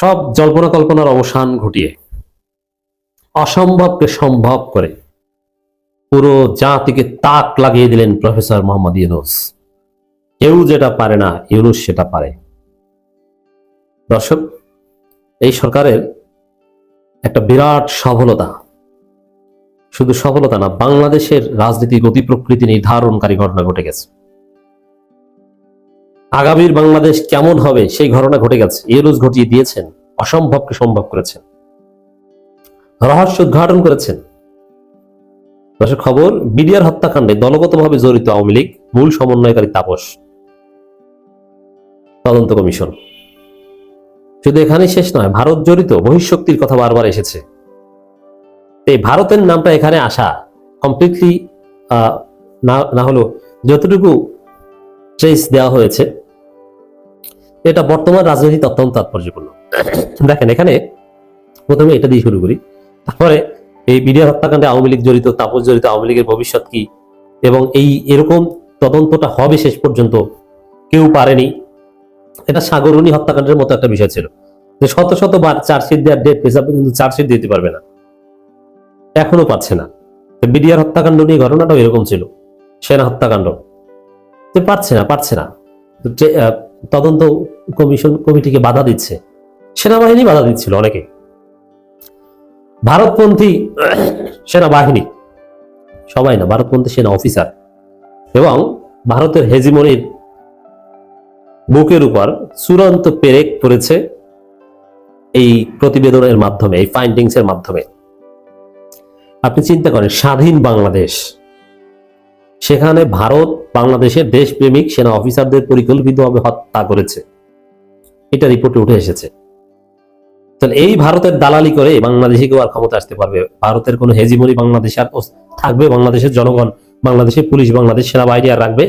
সব জল্পনা কল্পনার অবসান ঘটিয়ে অসম্ভবকে সম্ভব করে পুরো জাতিকে তাক লাগিয়ে দিলেন প্রফেসর মোহাম্মদ ইউনুস। কেউ যেটা পারে না, ইউনুস সেটা পারে। দর্শক, এই সরকারের একটা বিরাট সফলতা। শুধু সফলতা না, বাংলাদেশের রাজনীতি, গতি প্রকৃতি নির্ধারণকারী ঘটনা ঘটে গেছে। আগামীর বাংলাদেশ কেমন হবে সেই ঘটনা ঘটে গেছে। ইউনুস ঘটিয়ে দিয়েছেন, অসম্ভবকে সম্ভব করেছেন। রহস্য উদ্ঘাটন করেছেন। খবর বিডিআর হত্যাকাণ্ডে দলগতভাবে জড়িত আওয়ামী লীগ, মূল সমন্বয়কারী তাপস। তদন্ত কমিশন। শুধু এখানে শেষ নয়, ভারত জড়িত বহিঃশক্তির কথা বারবার এসেছে। এই ভারতের নামটা এখানে আসা কমপ্লিটলি না হলেও যতটুকু ট্রেস দেওয়া হয়েছে এটা বর্তমান রাজনীতি অত্যন্ত তাৎপর্যপূর্ণ। দেখেন এখানে প্রথমে এটা দিয়ে শুরু করি। তারপরে এই বিডিআর হত্যাকাণ্ডে আওয়ামী লীগ জড়িত, তাপস জড়িত, আওয়ামী লীগের ভবিষ্যৎ কি? এবং এই এরকম তদন্তটা হবে শেষ পর্যন্ত কেউ পারেনি। এটা সাগরণী হত্যাকাণ্ডের মতো একটা বিষয় ছিল। যে শত শত বার চার্জশিট দেওয়ার ডেট পেশাবে কিন্তু চার্জশিট দিতে পারবে না। এখনও পাচ্ছে না। বিডিআর হত্যাকাণ্ড নিয়ে ঘটনাটাও এরকম ছিল। সেনা হত্যাকাণ্ড। পারছে না পারছে না। তদন্ত কমিশন কমিটিকে বাধা দিচ্ছে, সেনাবাহিনী বাধা দিচ্ছিল অনেকে। ভারতপন্থী সেনাবাহিনী, সবাই না, ভারতপন্থী সেনা অফিসার এবং ভারতের হেজিমনির বুকের উপর চূড়ান্ত পেরেক পড়েছে এই প্রতিবেদনের মাধ্যমে, এই ফাইন্ডিংস এর মাধ্যমে। আপনি চিন্তা করেন, স্বাধীন বাংলাদেশ, সেখানে ভারত বাংলাদেশের দেশপ্রেমিক সেনা অফিসারদের পরিকল্পিতভাবে হত্যা করেছে। এটা রিপোর্টে উঠে এসেছে। তাহলে এই ভারতের দালালি করে বাংলাদেশে কেউ আর ক্ষমতা আসতে পারবে? ভারতের কোনো হেজিমনি বাংলাদেশে আর থাকবে? বাংলাদেশের জনগণ, বাংলাদেশের পুলিশ, বাংলাদেশ সেনাবাহিনী আর রাখবে?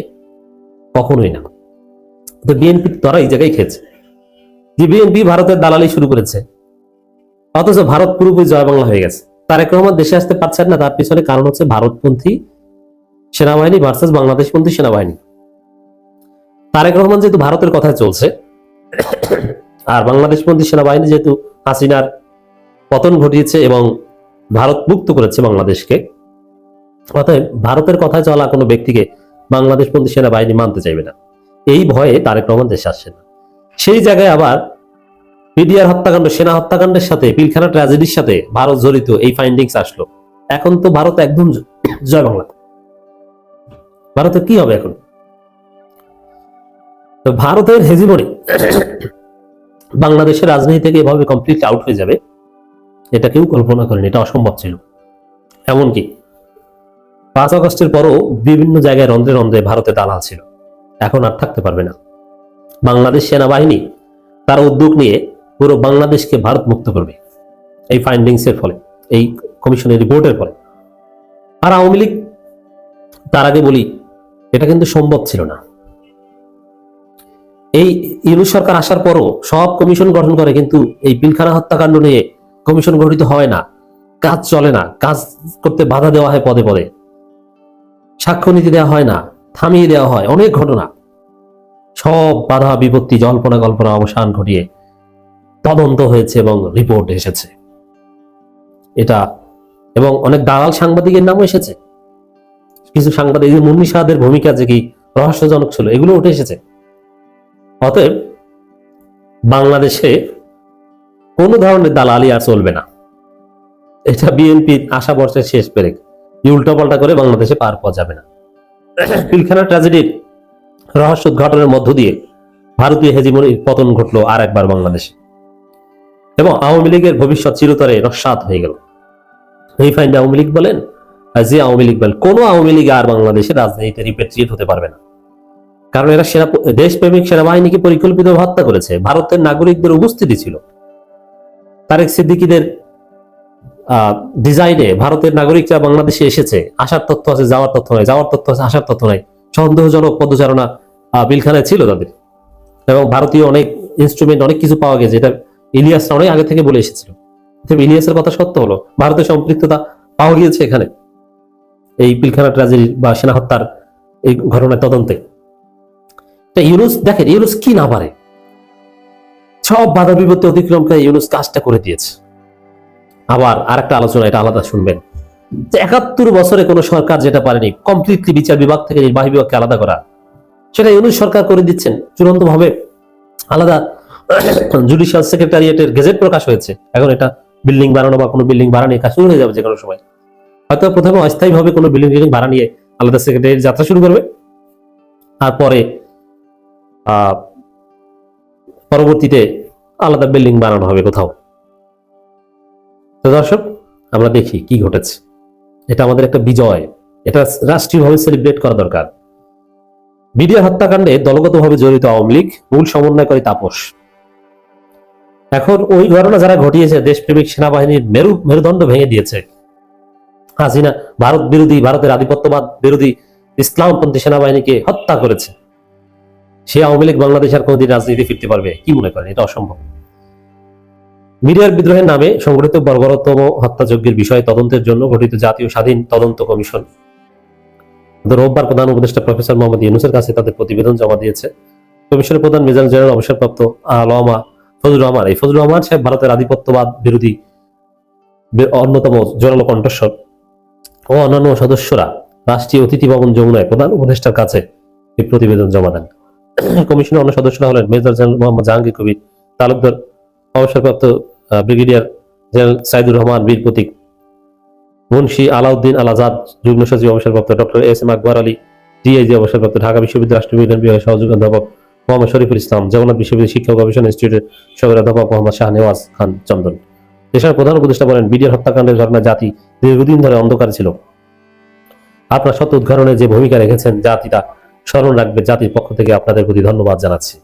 কখনোই না। তো বিএনপি তারা এই জায়গায় খেয়েছে। যে বিএনপি ভারতের দালালি শুরু করেছে, অথচ ভারত পুরোপুরি জয় বাংলা হয়ে গেছে। তারেক রহমান দেশে আসতে পারছেন না, তার পিছনে কারণ হচ্ছে ভারতপন্থী সেনাবাহিনী ভার্সেস বাংলাদেশপন্থী সেনাবাহিনী। তারেক রহমান যেহেতু ভারতের কথায় চলছে আর বাংলাদেশপন্থী সেনাবাহিনী যেহেতু হাসিনার পতন ঘটিয়েছে এবং ভারত মুক্ত করেছে বাংলাদেশকে, অতএব ভারতের কথায় চলা কোনো ব্যক্তিকে বাংলাদেশপন্থী সেনাবাহিনী মানতে চাইবে না। এই ভয়ে তারেক রহমান দেশে আসছে না। সেই জায়গায় আবার পিডিআর হত্যাকাণ্ড, সেনা হত্যাকাণ্ডের সাথে, পিলখানা ট্র্যাজেডির সাথে ভারত জড়িত এই ফাইন্ডিংস আসলো। এখন তো ভারত একদম জয় বাংলা ভারতের কি হবে এখন? ভারতের হেজিমনি বাংলাদেশের রাজনীতি থেকে এভাবে কমপ্লিট আউট হয়ে যাবে, এটা কেউ কল্পনা করেনি, এটা অসম্ভব ছিল। এমনকি পাঁচ আগস্টের পরও বিভিন্ন জায়গায় রন্ধ্রে রন্ধ্রে ভারতে দালাল ছিল, এখন আর থাকতে পারবে না। বাংলাদেশ সেনাবাহিনী তার উদ্যোগ নিয়ে পুরো বাংলাদেশকে ভারত মুক্ত করবে, এই ফাইন্ডিংস এর ফলে, এই কমিশনের রিপোর্টের ফলে। আর আওয়ামী লীগ, তার আগে বলি, এটা কিন্তু সম্ভব ছিল না। এই ইউনুস সরকার আসার পরও সব কমিশন গঠন করে, কিন্তু এই পিলখানা হত্যাকাণ্ড নিয়ে কমিশন গঠিত হয় না। কাজ চলে না, কাজ করতে বাধা দেওয়া হয় পদে পদে। সাক্ষ্য নীতি দেওয়া হয় না, থামিয়ে দেওয়া হয় অনেক ঘটনা। সব বাধা, বিপত্তি, জল্পনা কল্পনা অবসান ঘটিয়ে তদন্ত হয়েছে এবং রিপোর্ট এসেছে। এটা এবং অনেক দালাল সাংবাদিকের নামও এসেছে। কিছু সাংবাদিক মুন্নি সাহাদের ভূমিকা যে কি রহস্যজনক ছিল এগুলো উঠে এসেছে। অতএব বাংলাদেশে কোনো ধরনের দালালি আর চলবে না। এটা বিএনপি আশা বর্ষের শেষ পেরেক উল্টা পাল্টা করে বাংলাদেশে পার পাওয়া যাবে না। পিলখানা ট্র্যাজেডির রহস্য উদ্ঘাটনের মধ্য দিয়ে ভারতীয় হেজিমনির পতন ঘটলো আর একবার বাংলাদেশে। এবং আওয়ামী লীগের ভবিষ্যৎ চিরতরে নস্বাত হয়ে গেল। এই ফাইন্ড আওয়ামী লীগ বলেন যে আওয়ামী লীগ বলেন, কোনো আওয়ামী লীগ আর বাংলাদেশের রাজনীতিতে রিপেট্রিয়েট হতে পারবে না। কারণ এরা সেনা দেশপ্রেমিক সেনাবাহিনীকে পরিকল্পিত হত্যা করেছে। ভারতের নাগরিকদের উপস্থিতি ছিল। তারেক সিদ্দিকীদের ডিজাইনে ভারতের নাগরিকরা বাংলাদেশে এসেছে। আসার তথ্য আছে, যাওয়ার তথ্য নাই, যাওয়ার তথ্য আছে, আসার তথ্য নাই। সন্দেহজনক পদচারণা বিলখানায় ছিল তাদের। এবং ভারতীয় অনেক ইনস্ট্রুমেন্ট অনেক কিছু পাওয়া গেছে এটা ইলিয়াসরা অনেক আগে থেকে বলে এসেছিল। ইলিয়াসের কথা সত্য হলো। ভারতের সম্পৃক্ততা পাওয়া গিয়েছে এখানে। এই পিলখানা ট্রাজেডি বা সেনা হত্যার এই ঘটনার তদন্তে। তা ইউনুস, দেখেন, ইউনুস কি না পারে? সব বাধা বিপত্তি অতিক্রম করে ইউনুস কাজটা করে দিয়েছে। আবার আরেকটা আলোচনা, এটা আলাদা শুনবেন। যে একাত্তর বছরে কোনো সরকার যেটা পারেনি কমপ্লিটলি বিচার বিভাগ থেকে নির্বাহী বিভাগকে আলাদা করা, সেটা ইউনুস সরকার করে দিচ্ছেন। চূড়ান্ত ভাবে আলাদা জুডিশিয়াল সেক্রেটারিয়েটের গেজেট প্রকাশ হয়েছে। এখন এটা বিল্ডিং বানানো বা কোনো বিল্ডিং নিয়ে কাজ শুরু হয়ে যাবে যে কোনো সময়। হয়তো প্রথমে অস্থায়ী ভাবে কোনো বিল্ডিং টিল্ডিং ভাড়া নিয়ে আলাদা সেক্রেটারি যাত্রা শুরু করবে। তারপরে আহ পরবর্তীতে আলাদা বিল্ডিং বানানো হবে কোথাও। তো দর্শক, আমরা দেখি কি ঘটেছে। এটা আমাদের একটা বিজয়। এটা রাষ্ট্রীয়ভাবে সেলিব্রেট করা দরকার। বিডিআর হত্যাকাণ্ডে দলগতভাবে জড়িত আওয়ামী লীগ মূল সমন্বয়কারী তাপস। এখন ওই ঘটনা যারা ঘটিয়েছে, দেশপ্রেমিক সেনাবাহিনীর মেরু, মেরুদণ্ড ভেঙে দিয়েছে। হাসিনা ভারত বিরোধী, ভারতের আধিপত্যবাদ বিরোধী ইসলামপন্থী সেনাবাহিনীকে হত্যা করেছে। সে আওয়ামী লীগ বাংলাদেশ আর কোনোদিন রাজনীতি ফিরতে পারবে, কি মনে করেন? এটা অসম্ভব। মিডিয়ার বিদ্রোহের নামে সংগঠিত বর্বরতম হত্যাযজ্ঞের বিষয়ে তদন্তের জন্য গঠিত জাতীয় স্বাধীন তদন্ত কমিশন। রোববার প্রধান উপদেষ্টা প্রফেসর মোহাম্মদ ইউনুসের কাছে তাদের প্রতিবেদন জমা দিয়েছে। কমিশনের প্রধান মেজর জেনারেল অবসরপ্রাপ্ত আলমা ফজলুর রহমান। এই ফজলুর রহমান সাহেব ভারতের আধিপত্যবাদ বিরোধী অন্যতম জোরালো কণ্ঠস্বর ও অন্যান্য সদস্যরা রাষ্ট্রীয় অতিথি ভবন যমুনায় প্রধান উপদেষ্টার কাছে এই প্রতিবেদন জমা দেন। কমিশনের অন্য সদস্যরা হলেন মেজর জেনারেল মোহাম্মদ জাহাঙ্গীর কবির তালুকদার, অবসরপ্রাপ্ত ব্রিগেডিয়ার জেনারেল সাইদুর রহমান বীর প্রতীক, মুন্সি আলাউদ্দিন আল আজাদ যুগ্ম সচিব, অবসরপ্রাপ্ত doctor S M Akbar Ali, DIG, অবসরপ্রাপ্ত ঢাকা বিশ্ববিদ্যালয় রাষ্ট্রবিজ্ঞান বিভাগের সহযোগী অধ্যাপক মোহাম্মদ শরীফুল ইসলাম, জগন্নাথ বিশ্ববিদ্যালয় শিক্ষা গবেষণা ইনস্টিটিউটের সহকারী অধ্যাপক মোহাম্মদ শাহ নেওয়াজ খান চন্দন। দেশের প্রধান উপদেষ্টা বলেন বিডিআর হত্যাকাণ্ডের ঘটনা জাতি দীর্ঘদিন ধরে অন্ধকার ছিল। আপনার সত্য উদ্ঘাটনে যে ভূমিকা রেখেছেন জাতিটা স্মরণ রাখবে জাতির পক্ষ থেকে আপনাদের প্রতি ধন্যবাদ জানাচ্ছি।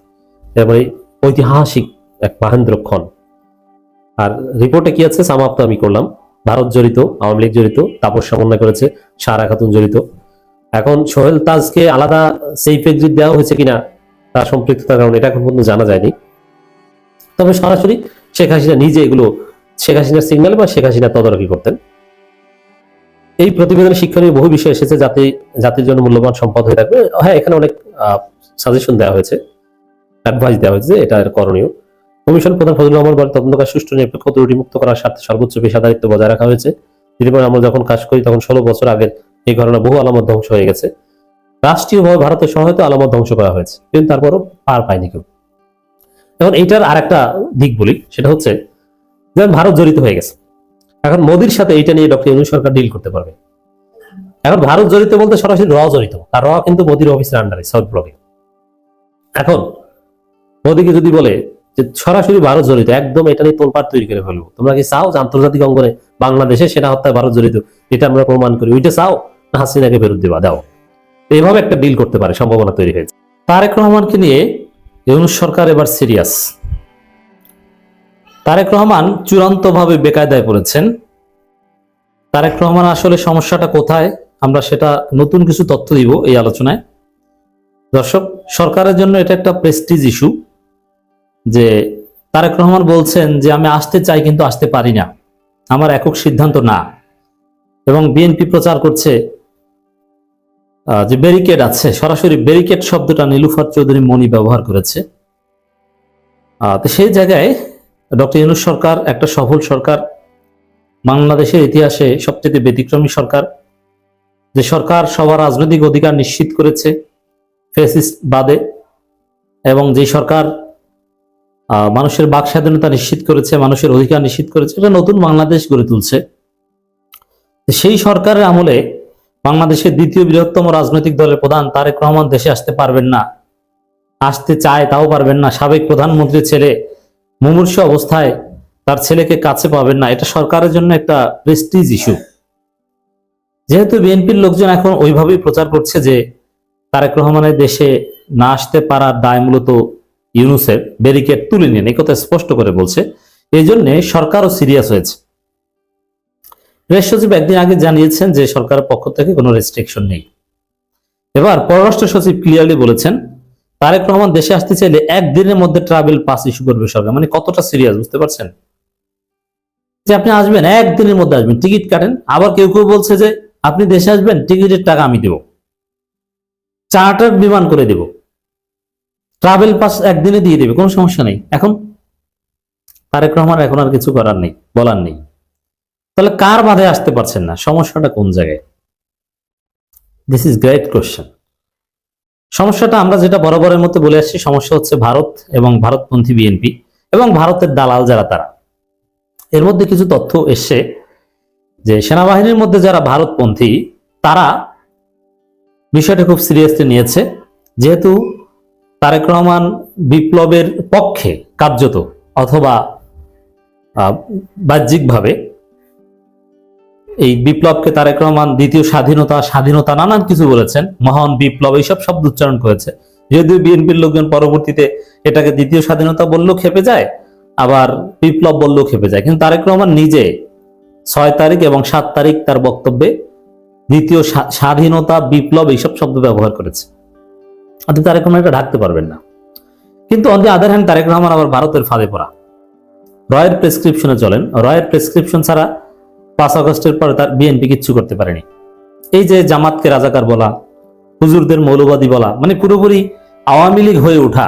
এরপরে ঐতিহাসিক এক মাহেন্দ্রক্ষণ আর রিপোর্টে কি আছে? সামাপ্ত আমি করলাম। ভারত জড়িত, আওয়ামী লীগ জড়িত, তাপস সমন্বয় করেছে সারা খাতুন জড়িত। এখন সোহেল তাজকে আলাদা সেফ এক্সিট দেওয়া হয়েছে কিনা তার সম্পৃক্ততার কারণে এটা এখন পর্যন্ত জানা যায়নি। তবে সরাসরি শেখ হাসিনা নিজে এগুলো, শেখ হাসিনার সিগন্যাল বা শেখ হাসিনা তদারকি করতেন। এই প্রতিবেদনে শিক্ষণীয় বহু বিষয় এসেছে যাতে জাতির জন্য মূল্যবান সম্পদ হয়ে থাকবে। হ্যাঁ এখানে অনেক সাজেশন দেওয়া হয়েছে অ্যাডভাইস দেওয়া হয়েছে এটা করণীয়। কমিশন প্রধান ফজলুর রহমান বলেন, তদন্তকাজ সুষ্ঠু, নিরপেক্ষ, ত্রুটি মুক্ত করার স্বার্থে সর্বোচ্চ পেশাদারিত্ব বজায় রাখা হয়েছে। এরপর আমরা যখন কাজ করি, তখন ষোলো বছর আগের এই ঘটনা বহু আলামত ধ্বংস হয়ে গেছে। রাষ্ট্রীয়ভাবে ভারতের সহায়তা আলামত ধ্বংস করা হয়েছে, কিন্তু তারপরও পার পায়নি কেউ। এখন এইটার আরেকটা দিক বলি, সেটা হচ্ছে, যেমন ভারত জড়িত হয়ে গেছে এখন মোদির সাথে এইটা নিয়ে ডক্টর ইউনুস সরকার ডিল করতে পারবে। এখন ভারত জড়িত বলতে সরাসরি র জড়িত। আর র কিন্তু মোদির অফিসের আন্ডারে সাউথ ব্লকে এখন মোদিকে যদি বলে যে সরাসরি ভারত জড়িত, একদম এটা নিয়ে তোলপাট তৈরি করে ফেলব। তোমরা কি চাও যে আন্তর্জাতিক অঙ্গনে বাংলাদেশে সেনা হত্যায় ভারত জড়িত? এটা আমরা প্রমাণ করি। ওইটা চাও? না, হাসিনাকে ফেরত দেবা, দাও। এইভাবে একটা ডিল করতে পারে, সম্ভাবনা তৈরি হয়েছে। তারেক রহমানকে নিয়ে ইউনুস সরকার এবার সিরিয়াস তারেক রহমান চূড়ান্তভাবে বেকায়দায় পড়েছেন। তারেক রহমান আসলে সমস্যাটা কোথায়? আমরা সেটা নতুন কিছু তথ্য দিব এই আলোচনায়। দর্শক, সরকারের জন্য এটা একটা প্রেস্টিজ ইস্যু যে তারেক রহমান বলছেন যে, আমি আসতে চাই কিন্তু আসতে পারি না। আমার একক সিদ্ধান্ত না। এবং বিএনপি প্রচার করছে যে ব্যারিকেড আছে, সরাসরি ব্যারিকেড শব্দটা নীলুফার চৌধুরী মনি ব্যবহার করেছে। তো সেই জায়গায় ডক্টর ইউনুস সরকার একটা সফল সরকার, বাংলাদেশের ইতিহাসে সবচেয়ে ব্যতিক্রমী সরকার, যে সরকার সবার রাজনৈতিক অধিকার নিশ্চিত করেছে ফেসিস্ট বাদে, এবং যে সরকার মানুষের বাক স্বাধীনতা নিশ্চিত করেছে, মানুষের অধিকার নিশ্চিত করেছে এটা নতুন বাংলাদেশ গড়ে তুলছে। সেই সরকারের আমলে বাংলাদেশের দ্বিতীয় বৃহত্তম রাজনৈতিক দলের প্রধান তারেক রহমান দেশে আসতে পারবেন না। আসতে চায়, তাও পারবেন না। সাবেক প্রধানমন্ত্রীর ছেলে মুমূর্ষ অবস্থায় তার ছেলেকে কাছে পাবেন না। এটা সরকারের জন্য একটা প্রেস্টিজ ইস্যু যেহেতু বিএনপির লোকজন এখন ওইভাবেই প্রচার করছে যে তারেক রহমানের দেশে না আসতে পারার দায় মূলত ইউনুসের। ব্যারিকেড তুলে নিন কথা স্পষ্ট করে বলছে। এই জন্যে সরকারও সিরিয়াস হয়েছে। রেশ সচিব একদিন আগে জানিয়েছেন যে সরকারের পক্ষ থেকে কোনো রেস্ট্রিকশন নেই। এবার পররাষ্ট্র সচিব ক্লিয়ারলি বলেছেন তারেক রহমান দেশে আসতে চাইলে একদিনের মধ্যে ট্রাভেল পাস ইস্যু করবে সরকার। মানে কতটা সিরিয়াস বুঝতে পারছেন? যে আপনি আসবেন একদিনের মধ্যে আসবেন, টিকিট কাটেন। আবার কেউ কেউ বলছে যে, আপনি দেশে আসবেন, টিকিটের টাকা আমি দেব। চার্টার বিমান করে দেব। ট্রাভেল পাস একদিনে দিয়ে দেবে, কোনো সমস্যা নেই। এখন তারেক রহমান এখন আর কিছু করার নেই, বলার নেই। তাহলে কার বাধে আসতে পারছেন না? সমস্যাটা কোন জায়গায়? দিস ইজ গ্রেট কোশ্চেন সমস্যাটা আমরা যেটা বরাবরের মধ্যে বলে আসছি, সমস্যা হচ্ছে ভারত এবং ভারতপন্থী বিএনপি এবং ভারতের দালাল যারা তারা। এর মধ্যে কিছু তথ্য এসছে যে সেনাবাহিনীর মধ্যে যারা ভারতপন্থী, তারা বিষয়টা খুব সিরিয়াসলি নিয়েছে। যেহেতু তারেক রহমান বিপ্লবের পক্ষে কার্যত অথবা বাহ্যিকভাবে এই বিপ্লবকে তারেক রহমান দ্বিতীয় স্বাধীনতা স্বাধীনতা, নানান কিছু বলেছেন, মহান বিপ্লব, এইসব শব্দ উচ্চারণ করেছে। যদিও বিএনপির লোকজন পরবর্তীতে এটাকে দ্বিতীয় স্বাধীনতা বললেও খেপে যায়, আবার বিপ্লব বললেও খেপে যায়। কিন্তু তারেক রহমান নিজে ছয় তারিখ এবং সাত তারিখ তার বক্তব্যে দ্বিতীয় স্বা- স্বাধীনতা, বিপ্লব এইসব শব্দ ব্যবহার করেছে। আপনি তারেক রহমান এটা ঢাকতে পারবেন না। কিন্তু on other hand Tarique Rahman আবার ভারতের ফাঁদে পড়া। রয়ের প্রেসক্রিপশনে চলেন। রয়ের প্রেসক্রিপশন ছাড়া পাঁচ আগস্টের পরে তার বিএনপি কিচ্ছু করতে পারেনি। এই যে জামাতকে রাজাকার বলা, হুজুরদের মৌলবাদী বলা মানে পুরোপুরি আওয়ামী লীগ হয়ে ওঠা,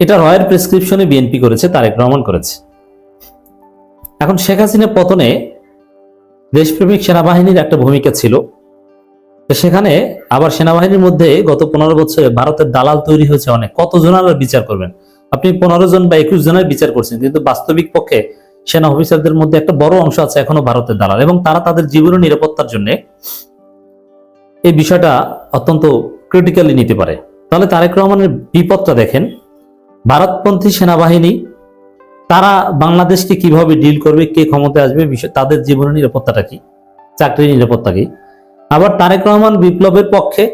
এটা রয়ের প্রেসক্রিপশনে বিএনপি করেছে, তারেক রহমান করেছে। এখন শেখ হাসিনা পতনে দেশপ্রেমিক সেনাবাহিনীর একটা ভূমিকা ছিল। সেখানে আবার সেনাবাহিনীর মধ্যে গত পনেরো বছরে ভারতের দালাল তৈরি হয়েছে অনেক। কত আর বিচার করবেন? আপনি পনেরো জন বা একুশ জনের বিচার করছেন, কিন্তু বাস্তবিক পক্ষে সেনা অফিসারদের মধ্যে একটা বড় অংশ আছে এখনও ভারতের দালাল এবং তারা তাদের জীবনের নিরাপত্তার জন্য এই বিষয়টা অত্যন্ত ক্রিটিক্যালি নিতে পারে। তাহলে তারেক রহমানের বিপদটা দেখেন, ভারতপন্থী সেনাবাহিনী, তারা বাংলাদেশকে কীভাবে ডিল করবে, কে ক্ষমতায় আসবে তাদের জীবনের নিরাপত্তাটা কি, চাকরির নিরাপত্তা কি? আবার তারেক রহমান বিপ্লবের পক্ষে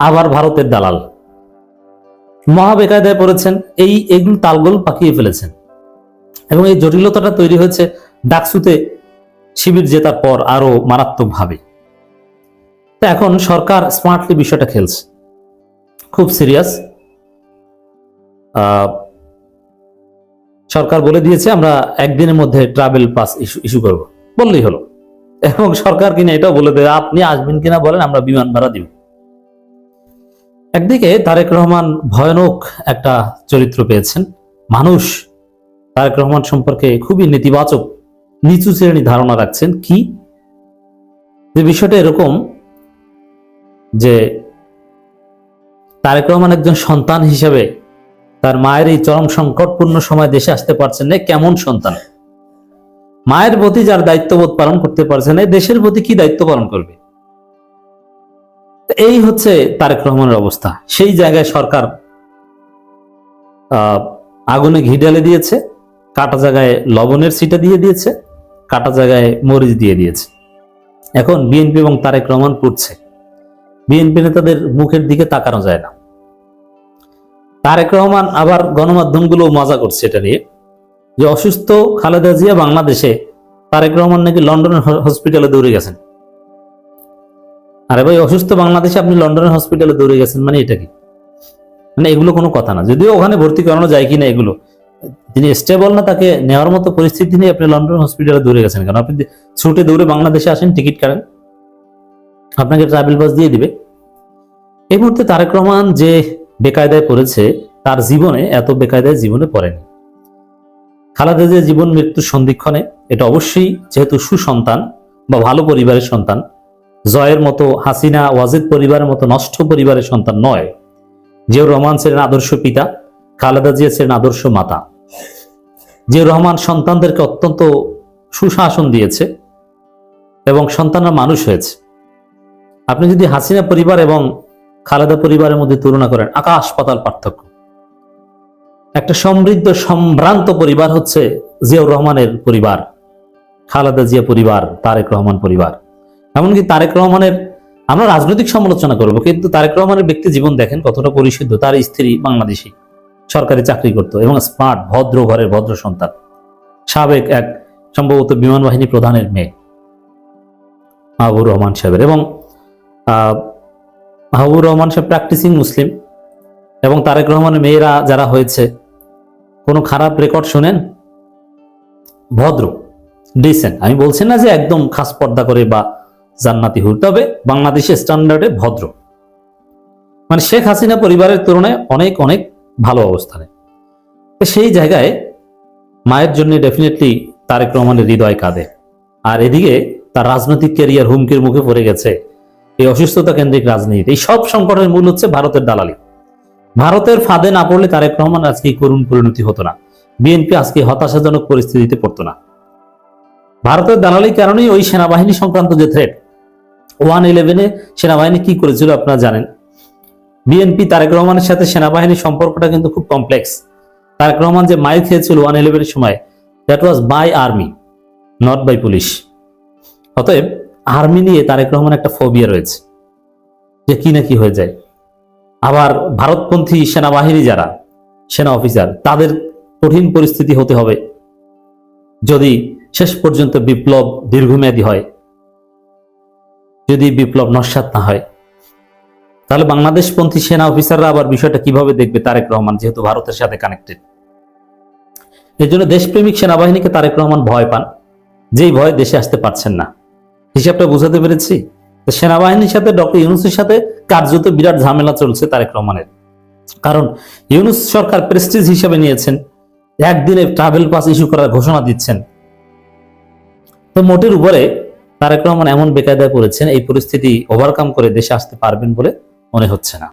আবার ভারতের দালাল। মহা বেকায়দায় পড়েছেন, এই এগুলো তালগোল পাকিয়ে ফেলেছেন। এবং এই জটিলতাটা তৈরি হয়েছে ডাকসুতে শিবির জেতার পর আরও মারাত্মক ভাবে তো এখন সরকার স্মার্টলি বিষয়টা খেলছে। খুব সিরিয়াস সরকার বলে দিয়েছে, আমরা একদিনের মধ্যে ট্রাভেল পাস ইস্যু করব। বললেই হলো। এবং সরকার কিনা এটাও বলে দেবে আপনি আসবেন কিনা বলেন, আমরা বিমান ভাড়া দিব। একদিকে তারেক রহমান ভয়ানক একটা চরিত্র পেয়েছেন। মানুষ তারেক রহমান সম্পর্কে খুবই নেতিবাচক, নিচু শ্রেণি ধারণা রাখছেন কি? যে বিষয়টা এরকম যে তারেক রহমান একজন সন্তান হিসেবে তার মায়ের এই চরম সংকটপূর্ণ সময় দেশে আসতে পারছেন না কেমন সন্তান? মায়ের প্রতি যার দায়িত্ববোধ পালন করতে পারছে না দেশের প্রতি কি দায়িত্ব পালন করবে? এই হচ্ছে তারেক রহমানের অবস্থা। সেই জায়গায় সরকার আগুনে ঘি ঢেলে দিয়েছে। কাটা জায়গায় লবণের সিটা দিয়ে দিয়েছে, কাটা জায়গায় মরিচ দিয়ে দিয়েছে। এখন বিএনপি এবং তারেক রহমান পড়ছে বিএনপি নেতাদের মুখের দিকে তাকানো যায় না। তারেক রহমান আবার গণমাধ্যমগুলো মজা করছে এটা নিয়ে। যে অসুস্থ খালেদা জিয়া বাংলাদেশে তারেক রহমান নাকি লন্ডনের হসপিটালে দৌড়ে গেছেন। আরে ভাই, অসুস্থ বাংলাদেশে আপনি লন্ডনের হসপিটালে দৌড়ে গেছেন মানে এটা কি? মানে এগুলো কোনো কথা না। যদিও ওখানে ভর্তি করানো যায় কিনা এগুলো তিনি স্টেবল না, তাকে নেওয়ার মতো পরিস্থিতি নেই আপনি লন্ডন হসপিটালে দৌড়ে গেছেন। কেন আপনি ছুটে দৌড়ে বাংলাদেশে আসেন টিকিট কাটেন। আপনাকে ট্রাভেল বাস দিয়ে দিবে। এই মুহূর্তে তারেক রহমান যে বেকায়দায় পড়েছে, তার জীবনে, এত বেকায়দায় জীবনে পড়েনি। খালেদা যে জীবন মৃত্যুর সন্ধিক্ষণে, এটা অবশ্যই যেহেতু সুসন্তান বা ভালো পরিবারের সন্তান, জয়ের মতো হাসিনা, ওয়াজিদ পরিবারের মতো নষ্ট পরিবারের সন্তান নয়। যে রহমান ছিলেন আদর্শ পিতা, খালেদা জিয়া ছিলেন আদর্শ মাতা। যে রহমান সন্তানদেরকে অত্যন্ত সুশাসন দিয়েছে এবং সন্তানরা মানুষ হয়েছে। আপনি যদি হাসিনা পরিবার এবং খালেদা পরিবারের মধ্যে তুলনা করেন, আকাশ পাতাল পার্থক্য। একটা সমৃদ্ধ, সম্ভ্রান্ত পরিবার হচ্ছে জিয়াউর রহমানের পরিবার, খালেদা জিয়া পরিবার, তারেক রহমান পরিবার। এমনকি তারেক রহমানের, আমরা রাজনৈতিক সমালোচনা করব, কিন্তু তারেক রহমানের ব্যক্তি জীবন দেখেন কতটা পরিশুদ্ধ, তার স্ত্রী বাংলাদেশী। সরকারি চাকরি করত এবং স্মার্ট, ভদ্র ঘরের ভদ্র সন্তান। সাবেক এক সম্ভবত বিমান বাহিনী প্রধানের মেয়ে। মাহবুর রহমান সাহেবের এবং মাহবুর রহমান সাহেব প্র্যাকটিসিং মুসলিম এবং তারেক রহমানের মেয়েরা যারা হয়েছে, কোনো খারাপ রেকর্ড শোনেন? ভদ্র ডিসেন্ট আমি বলছি না যে একদম খাস পর্দা করে বা জান্নাতি হুর, তবে বাংলাদেশের স্ট্যান্ডার্ডে ভদ্র। মানে শেখ হাসিনা পরিবারের তুলনায় অনেক অনেক ভালো অবস্থানে। তো সেই জায়গায় মায়ের জন্য ডেফিনেটলি তারেক রহমানের হৃদয় কাঁদে। আর এদিকে তার রাজনৈতিক ক্যারিয়ার হুমকির মুখে পড়ে গেছে এই অসুস্থতা কেন্দ্রিক রাজনীতি। এই সব সংকটের মূল হচ্ছে ভারতের দালালি। ভারতের ফাঁদে না পড়লে তারেক রহমান আজকে করুণ পরিণতি হতো না। বিএনপি আজকে হতাশাজনক পরিস্থিতিতে পড়তো না। ভারতের দালালির কারণেই ওই সেনাবাহিনী সংক্রান্ত যে থ্রেট ওয়ান ইলেভেনে সেনাবাহিনী কি করেছিল আপনারা জানেন? বিএনপি তারেক রহমানের সাথে সেনাবাহিনীর সম্পর্কটা কিন্তু খুব কমপ্লেক্স। তারেক রহমান যে মাইল খেয়েছিল ওয়ান ইলেভেনের সময় that was by army not by police অতএব আর্মি নিয়ে তারেক রহমান একটা ফোবিয়া রয়েছে, যে কি না কি হয়ে যায়। আবার ভারতপন্থী সেনাবাহিনী যারা, সেনা অফিসার তাদের কঠিন পরিস্থিতি হতে হবে। যদি শেষ পর্যন্ত বিপ্লব দীর্ঘমেয়াদী হয়, যদি বিপ্লব নস্বাত না হয় তাহলে বাংলাদেশপন্থী সেনা অফিসাররা আবার বিষয়টা কীভাবে দেখবে তারেক রহমান, যেহেতু ভারতের সাথে কানেক্টেড এর জন্য দেশপ্রেমিক সেনাবাহিনীকে তারেক রহমান ভয় পান। যেই ভয় দেশে আসতে পারছেন না। হিসাবটা বুঝাতে পেরেছি? সেনাবাহিনীর সাথে, ডক্টর ইউনুসের সাথে কার্যত বিরাট ঝামেলা চলছে তারেক রহমানের। কারণ ইউনুস সরকার প্রেস্টিজ হিসেবে নিয়েছেন। একদিনে ট্রাভেল পাস ইস্যু করার ঘোষণা দিচ্ছেন। তো মোটের উপরে তারেক রহমান এমন বেকায়দায় পড়েছেন এই পরিস্থিতি ওভারকাম করে দেশে আসতে পারবেন বলে মনে হচ্ছে না।